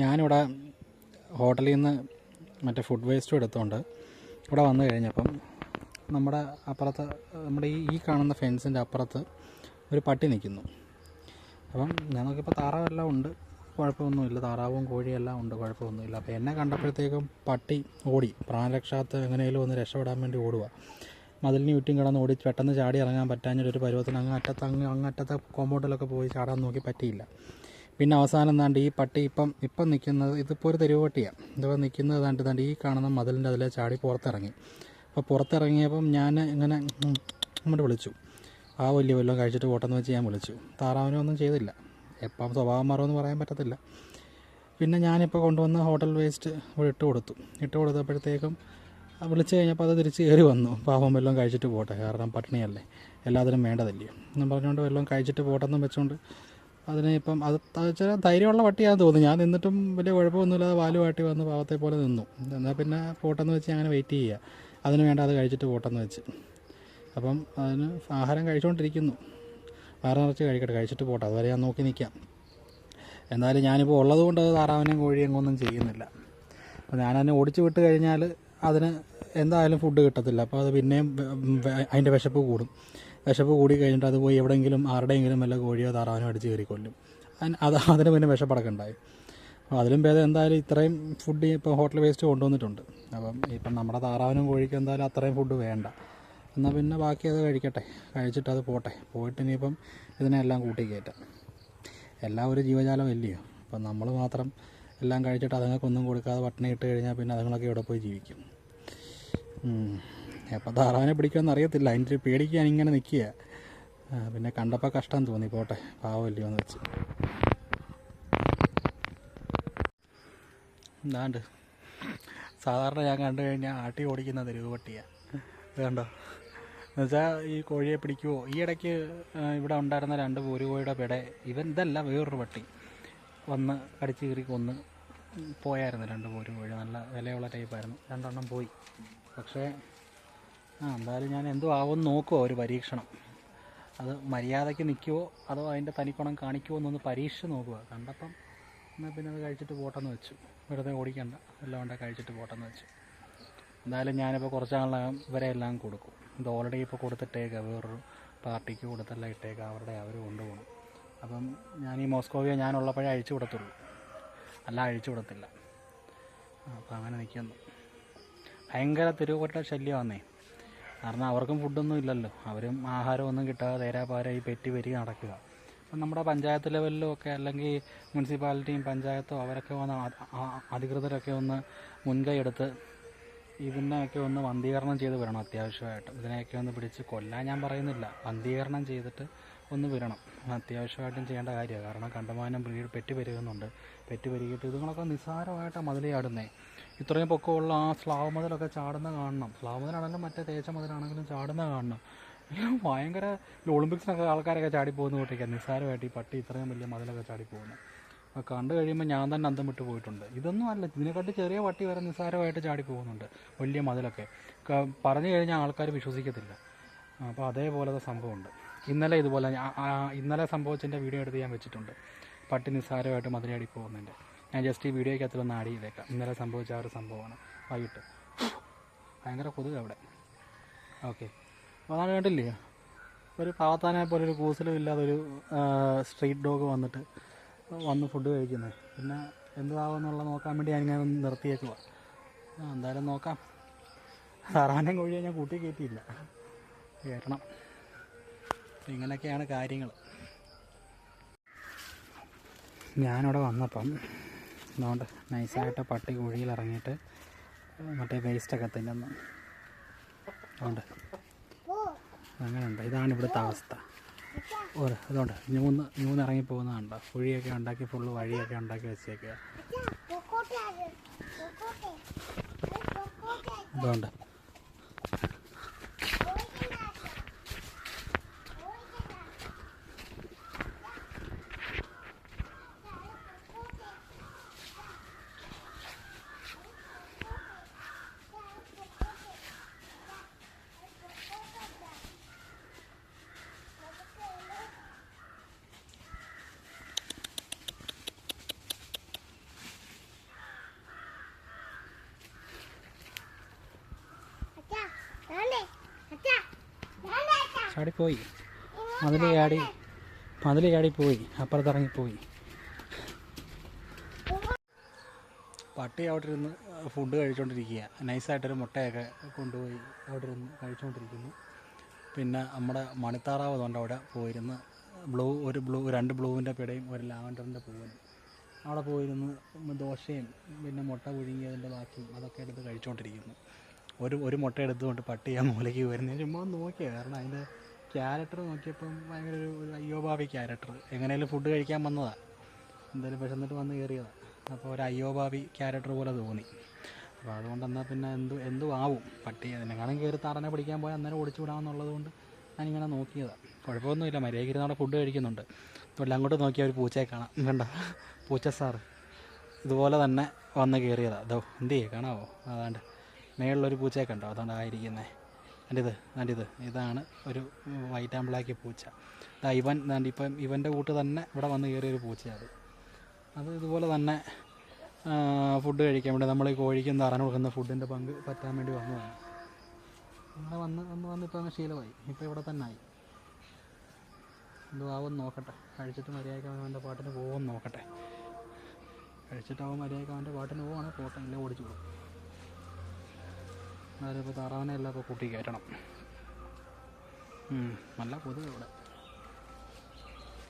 ഞാനിവിടെ ഹോട്ടലിൽ നിന്ന് മറ്റേ ഫുഡ് വേസ്റ്റും എടുത്തുകൊണ്ട് ഇവിടെ വന്നു കഴിഞ്ഞപ്പം നമ്മുടെ അപ്പുറത്ത് നമ്മുടെ ഈ ഈ കാണുന്ന ഫെൻസിന്റെ അപ്പുറത്ത് ഒരു പട്ടി നിൽക്കുന്നു. അപ്പം ഞാൻ നോക്കിയപ്പോൾ താറാവെല്ലാം ഉണ്ട്. കുഴപ്പമൊന്നുമില്ല. താറാവും കോഴിയെല്ലാം ഉണ്ട്. കുഴപ്പമൊന്നുമില്ല. അപ്പോൾ എന്നെ കണ്ടപ്പോഴത്തേക്കും പട്ടി ഓടി. പ്രാണരക്ഷാത്ത് എങ്ങനെയും ഒന്ന് രക്ഷപ്പെടാൻ വേണ്ടി ഓടുക മതിലിന് ചുറ്റും കിടന്ന് ഓടി പെട്ടെന്ന് ചാടി ഇറങ്ങാൻ പറ്റാഞ്ഞൊരു പരുവത്തിന് അങ്ങ് അറ്റത്ത് അങ്ങ് അങ്ങറ്റത്തെ കോമ്പൗണ്ടിലൊക്കെ പോയി ചാടാൻ നോക്കി പറ്റിയില്ല. പിന്നെ അവസാനം താണ്ട് ഈ പട്ടി ഇപ്പം ഇപ്പം നിൽക്കുന്നത് ഇതിപ്പോൾ ഒരു തെരുവ് പട്ടിയാണ് ഇതിപ്പോൾ നിൽക്കുന്നത് താണ്ട് താണ്ട് ഈ കാണുന്ന മതിലിന്റെ അതിലെ ചാടി പുറത്തിറങ്ങി. അപ്പോൾ പുറത്തിറങ്ങിയപ്പം ഞാൻ ഇങ്ങനെ അങ്ങോട്ട് വിളിച്ചു. ആ വലിയ വല്ലതും കഴിച്ചിട്ട് പോട്ടെന്ന് വെച്ച് ഞാൻ വിളിച്ചു. താറാവിനൊന്നും ചെയ്തില്ല. എപ്പം സ്വഭാവം മാറുമെന്ന് പറയാൻ പറ്റത്തില്ല. പിന്നെ ഞാനിപ്പോൾ കൊണ്ടുവന്ന ഹോട്ടൽ വേസ്റ്റ് ഇവിടെ ഇട്ട് കൊടുത്തു. ഇട്ട് കൊടുത്തപ്പോഴത്തേക്കും വിളിച്ചു കഴിഞ്ഞപ്പോൾ അത് തിരിച്ച് കയറി വന്നു. പാവം വല്ലതും കഴിച്ചിട്ട് പോട്ടെ. കാരണം പട്ടിണിയല്ലേ. എല്ലാത്തിനും വേണ്ടതല്ലേ. എന്നും പറഞ്ഞുകൊണ്ട് വല്ലതും കഴിച്ചിട്ട് പോട്ടെന്നും വെച്ചുകൊണ്ട് അതിനെ ഇപ്പം അത് ചില ധൈര്യമുള്ള പട്ടിയാണെന്ന് തോന്നുന്നു. ഞാൻ നിന്നിട്ടും വലിയ കുഴപ്പമൊന്നുമില്ലാതെ വാലുമാട്ടി വന്ന് പാവത്തെ പോലെ നിന്നു. എന്നാൽ പിന്നെ പോട്ടെന്ന് വെച്ച് അങ്ങനെ വെയിറ്റ് ചെയ്യുക. അതിന് വേണ്ട അത് കഴിച്ചിട്ട് പോട്ടെന്ന് വെച്ച്. അപ്പം അതിന് ആഹാരം കഴിച്ചുകൊണ്ടിരിക്കുന്നു വയറ് നിറച്ച് കഴിക്കട്ടെ കഴിച്ചിട്ട് പോട്ടെ. അതുവരെ ഞാൻ നോക്കി നിൽക്കാം എന്തായാലും ഞാനിപ്പോൾ ഉള്ളത് കൊണ്ട് അത് താറാവിനെയും കോഴിയും ഒന്നും ചെയ്യുന്നില്ല. അപ്പോൾ ഞാനതിനെ ഓടിച്ച് വിട്ട് കഴിഞ്ഞാൽ അതിന് എന്തായാലും ഫുഡ് കിട്ടത്തില്ല. അപ്പോൾ അത് പിന്നെയും അതിന്റെ വിശപ്പ് കൂടും. വിശപ്പ് കൂടി കഴിഞ്ഞിട്ട് അത് പോയി എവിടെയെങ്കിലും ആരുടെയെങ്കിലും വല്ല കോഴിയോ താറാവിനോ അടിച്ച് കയറി കൊല്ലും. അത് അതിന് പിന്നെ വിശപ്പടക്കുണ്ടായി. അപ്പോൾ അതിലും ഭേദം എന്തായാലും ഇത്രയും ഫുഡ് ഇപ്പോൾ ഹോട്ടൽ വേസ്റ്റ് കൊണ്ടുവന്നിട്ടുണ്ട്. അപ്പം ഇപ്പം നമ്മുടെ താറാവിനും കോഴിക്കും എന്തായാലും അത്രയും ഫുഡ് വേണ്ട. എന്നാൽ പിന്നെ ബാക്കി അത് കഴിക്കട്ടെ. കഴിച്ചിട്ട് അത് പോട്ടെ. പോയിട്ട് ഇനിയിപ്പം ഇതിനെല്ലാം കൂട്ടി കയറ്റാം എല്ലാം ഒരു ജീവജാലം ഇല്ലയോ അപ്പം നമ്മൾ മാത്രം എല്ലാം കഴിച്ചിട്ട് അതുങ്ങൾക്കൊന്നും കൊടുക്കാതെ പട്ടിണി ഇട്ട് കഴിഞ്ഞാൽ പിന്നെ അതുങ്ങളൊക്കെ ഇവിടെ പോയി ജീവിക്കും? എപ്പോൾ താറാവിനെ പിടിക്കുമെന്ന് അറിയത്തില്ല. അതിന്റെ ഒരു പേടിക്ക് ഞാൻ ഇങ്ങനെ നിൽക്കുക പിന്നെ കണ്ടപ്പോൾ കഷ്ടം തോന്നി. പോട്ടെ പാവമല്ലയോ എന്ന് വെച്ച്. എന്താണ്ട്? സാധാരണ ഞാൻ കണ്ടു കഴിഞ്ഞാൽ ആട്ടി ഓടിക്കുന്ന തെരുവ് പട്ടിയാണ് ഇത് കണ്ടോ എന്നുവെച്ചാൽ ഈ കോഴിയെ പിടിക്കുമോ ഈ ഇടയ്ക്ക് ഇവിടെ ഉണ്ടായിരുന്ന രണ്ട് പൂരുകോഴിയുടെ പെടെ ഇവൻ ഇതല്ല വേറൊരു പട്ടി. വന്ന് കടിച്ച് കീറി കൊന്ന് പോയായിരുന്നു രണ്ട് പൂരുകോഴി. നല്ല വിലയുള്ള ടൈപ്പായിരുന്നു രണ്ടെണ്ണം പോയി. പക്ഷേ ആ എന്തായാലും ഞാൻ എന്തോ ആവുമെന്ന് നോക്കുമോ ഒരു പരീക്ഷണം. അത് മര്യാദയ്ക്ക് നിൽക്കുമോ അതോ അതിന്റെ തനിക്കുണം കാണിക്കുമോ എന്നൊന്ന് പരീക്ഷിച്ച് നോക്കുക കണ്ടപ്പം എന്നാൽ പിന്നെ അത് കഴിച്ചിട്ട് പോട്ടെന്ന് വെച്ചു. വെറുതെ ഓടിക്കണ്ട. എല്ലാം കൊണ്ട് കഴിച്ചിട്ട് പോട്ടെന്ന് വെച്ചു. എന്തായാലും ഞാനിപ്പോൾ കുറച്ച് നാളകം ഇവരെ എല്ലാം കൊടുക്കും. ഇത് ഓൾറെഡി ഇപ്പോൾ കൊടുത്തിട്ടേക്കാം. വേറൊരു പാർട്ടിക്ക് കൊടുത്തെല്ലാം ഇട്ടേക്കാം. അവരുടെ അവർ കൊണ്ടുപോകണം. അപ്പം ഞാൻ ഈ മോസ്കോവിയ ഞാനുള്ളപ്പോഴേ അഴിച്ചു കൊടുത്തുള്ളൂ. അല്ല അഴിച്ചു കൊടുത്തില്ല. അപ്പം അങ്ങനെ നിൽക്കുന്നു ഭയങ്കര തിരുവോട്ട ശല്യമാന്നേ. കാരണം അവർക്കും ഫുഡൊന്നും ഇല്ലല്ലോ. അവരും ആഹാരമൊന്നും കിട്ടാതെ തേരാപാരായി പെറ്റി പെരുകി നടക്കുക. അപ്പം നമ്മുടെ പഞ്ചായത്ത് ലെവലിലും ഒക്കെ അല്ലെങ്കിൽ മുനിസിപ്പാലിറ്റിയും പഞ്ചായത്തോ അവരൊക്കെ വന്ന് അധികൃതരൊക്കെ ഒന്ന് മുൻകൈ എടുത്ത് ഇതിനെയൊക്കെ ഒന്ന് വന്ധീകരണം ചെയ്ത് വരണം അത്യാവശ്യമായിട്ട്. ഇതിനെയൊക്കെ ഒന്ന് പിടിച്ച് കൊല്ലാൻ ഞാൻ പറയുന്നില്ല. വന്ധീകരണം ചെയ്തിട്ട് ഒന്ന് വരണം അത്യാവശ്യമായിട്ടും ചെയ്യേണ്ട കാര്യമാണ്. കാരണം കണ്ടമാനം ബ്രീഡ് പെറ്റി പെരുകുന്നുണ്ട്. പെറ്റി പെരുകിയിട്ട് ഇതുങ്ങളൊക്കെ നിസ്സാരമായിട്ടാണ് മതിൽ ചാടുന്നത് ഇത്രയും പൊക്കമുള്ള ആ സ്ലാവ് മതിലൊക്കെ ചാടുന്ന കാണണം. സ്ലാവ് മതിലാണെങ്കിലും മറ്റേ തേച്ച മതിലാണെങ്കിലും ചാടുന്ന കാണണം. എല്ലാം ഭയങ്കര ഒളിമ്പിക്സിനൊക്കെ ആൾക്കാരൊക്കെ ചാടി പോകുന്ന കൂട്ടിയൊക്കെ നിസ്സാരമായിട്ട് ഈ പട്ടി ഇത്രയും വലിയ മതിലൊക്കെ ചാടി പോകുന്നു അപ്പോൾ കണ്ടു കഴിയുമ്പോൾ ഞാൻ തന്നെ അന്തം വിട്ട് പോയിട്ടുണ്ട്. ഇതൊന്നും അല്ല ഇതിനെക്കാട്ടി ചെറിയ പട്ടി വരെ നിസ്സാരമായിട്ട് ചാടി പോകുന്നുണ്ട് വലിയ മതിലൊക്കെ. പറഞ്ഞു കഴിഞ്ഞാൽ ആൾക്കാർ വിശ്വസിക്കത്തില്ല. അപ്പോൾ അതേപോലത്തെ സംഭവമുണ്ട്. ഇന്നലെ ഇതുപോലെ ഇന്നലെ സംഭവിച്ചതിന്റെ വീഡിയോ എടുത്ത് ഞാൻ വെച്ചിട്ടുണ്ട്. പട്ടി നിസ്സാരമായിട്ട് മതിലടി പോകുന്നതിന്റെ ഞാൻ ജസ്റ്റ് ഈ വീഡിയോയ്ക്കകത്തിലൊന്ന് ആഡ് ചെയ്തേക്കാം. ഇന്നലെ സംഭവിച്ച ഒരു സംഭവമാണ്. വൈകിട്ട്. ഭയങ്കര കൊതുക് അവിടെ. ഓക്കെ അപ്പോൾ അതാണ് കണ്ടില്ലേ? ഒരു പാവത്താനെ പോലെ ഒരു കൂസലും ഇല്ലാതൊരു സ്ട്രീറ്റ് ഡോഗ് വന്നിട്ട് വന്ന് ഫുഡ് കഴിക്കുന്നത് പിന്നെ എന്താവുമെന്നുള്ള നോക്കാൻ വേണ്ടി ഞാൻ ഒന്ന് നിർത്തിയേക്കുക എന്തായാലും നോക്കാം. സാറാനും കോഴിയെ ഞാൻ കൂട്ടി കയറ്റിയില്ല. കയറ്റണം ഇങ്ങനെയൊക്കെയാണ് കാര്യങ്ങൾ ഞാനിവിടെ വന്നപ്പം അതുകൊണ്ട് നൈസായിട്ട് പട്ടി കുഴിയിൽ ഇറങ്ങിയിട്ട് മറ്റേ വേസ്റ്റൊക്കെ തിന്നുന്നു. അതുകൊണ്ട് അങ്ങനെയുണ്ട്. ഇതാണ് ഇവിടുത്തെ അവസ്ഥ. ഓരോ അതുകൊണ്ട് ന്യൂന്ന് ന്യൂന്ന് ഇറങ്ങി പോകുന്നതുണ്ടോ കുഴിയൊക്കെ ഉണ്ടാക്കി ഫുള്ള് വഴിയൊക്കെ ഉണ്ടാക്കി വെച്ചേക്കുക അതുകൊണ്ട് ചാടിപ്പോയി. മതിൽ ചാടി മതിൽ ചാടിപ്പോയി. പോയി അപ്പുറത്തിറങ്ങിപ്പോയി. പട്ടി അവിടെ ഇരുന്ന് ഫുഡ് കഴിച്ചുകൊണ്ടിരിക്കുക നൈസായിട്ടൊരു മുട്ടയൊക്കെ കൊണ്ടുപോയി അവിടെ ഇരുന്ന് കഴിച്ചുകൊണ്ടിരിക്കുന്നു പിന്നെ നമ്മുടെ മണിത്താറാവ് കൊണ്ട് അവിടെ പോയിരുന്ന്. ബ്ലൂ ഒരു ബ്ലൂ രണ്ട് ബ്ലൂവിന്റെ പിടയും ഒരു ലാവൻഡറിന്റെ പൂവിനും അവിടെ പോയിരുന്ന് ദോശയും പിന്നെ മുട്ട പുഴുങ്ങിയതിന്റെ ബാക്കിയും അതൊക്കെ എടുത്ത് കഴിച്ചുകൊണ്ടിരിക്കുന്നു ഒരു ഒരു മുട്ട എടുത്തുകൊണ്ട് പട്ടി ആ മൂലയ്ക്ക് വരുന്നത് ചുമ്മാ നോക്കിയത് കാരണം അതിന്റെ ക്യാരക്ടർ നോക്കിയപ്പം ഭയങ്കര ഒരു ഒരു അയ്യോഭാവി ക്യാരക്ടർ എങ്ങനെയാലും ഫുഡ് കഴിക്കാൻ വന്നതാണ് എന്തായാലും വിശന്നിട്ട് വന്ന് കയറിയതാണ് അപ്പോൾ ഒരു അയ്യോഭാവി ക്യാരക്ടർ പോലെ തോന്നി. അപ്പോൾ അതുകൊണ്ട് എന്നാൽ പിന്നെ എന്തു എന്തു ആവും പട്ടി അതിനെക്കാളും കയറി തറനെ പിടിക്കാൻ പോയാൽ അന്നേരം ഓടിച്ചു വിടാമെന്നുള്ളത് കൊണ്ട് ഞാനിങ്ങനെ നോക്കിയതാണ് കുഴപ്പമൊന്നുമില്ല. മര്യാദയ്ക്ക് ഇരുന്ന് അവിടെ ഫുഡ് കഴിക്കുന്നുണ്ട്. അപ്പോൾ അങ്ങോട്ട് നോക്കിയാൽ ഒരു പൂച്ചയെ കാണാം. വേണ്ട. പൂച്ച സാർ ഇതുപോലെ തന്നെ വന്ന് കയറിയതാണ് അതോ എന്ത് ചെയ്യേ കാണാവോ? അതാണ്ട്. മേളിലൊരു പൂച്ചയെ കണ്ടോ അതുകൊണ്ട് ആയിരിക്കുന്നത് എന്റെ ഇത് ഇതാണ് ഒരു വൈറ്റ് ആൻഡ് ബ്ലാക്ക് പൂച്ച. ഇതാ ഇവൻ ദാണ്ട് ഇപ്പം ഇവന്റെ കൂട്ട് തന്നെ ഇവിടെ വന്ന് കയറിയൊരു പൂച്ചയാണ് അത് ഇതുപോലെ തന്നെ ഫുഡ് കഴിക്കാൻ വേണ്ടി നമ്മൾ ഈ കോഴിക്കും താറാനും കൊടുക്കുന്ന ഫുഡിന്റെ പങ്ക് പറ്റാൻ വേണ്ടി വന്നതാണ്. അങ്ങനെ വന്ന് വന്ന് വന്ന് ഇപ്പം അങ്ങ് ശീലമായി. ഇപ്പം ഇവിടെ തന്നെ ആയി. എന്തുവാവും നോക്കട്ടെ. കഴിച്ചിട്ട് മര്യാദയ്ക്ക് അവന്റെ പാട്ടിന് പോകുമെന്ന് നോക്കട്ടെ. കഴിച്ചിട്ടാവും മര്യാദയ്ക്ക് അവന്റെ പാട്ടിന് പോവാണെങ്കിൽ പോട്ടെ. ഇല്ല ഓടിച്ചു പോകും എന്നാലും ഇപ്പോൾ താറാവിനെ എല്ലാം ഇപ്പോൾ കൂട്ടി കയറ്റണം. നല്ല കൊതുക് ഇവിടെ.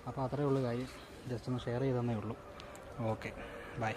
അപ്പോൾ അത്രയേ ഉള്ളൂ കാര്യം. ജസ്റ്റ് ഒന്ന് ഷെയർ ചെയ്തെന്നേ ഉള്ളൂ. Okay bye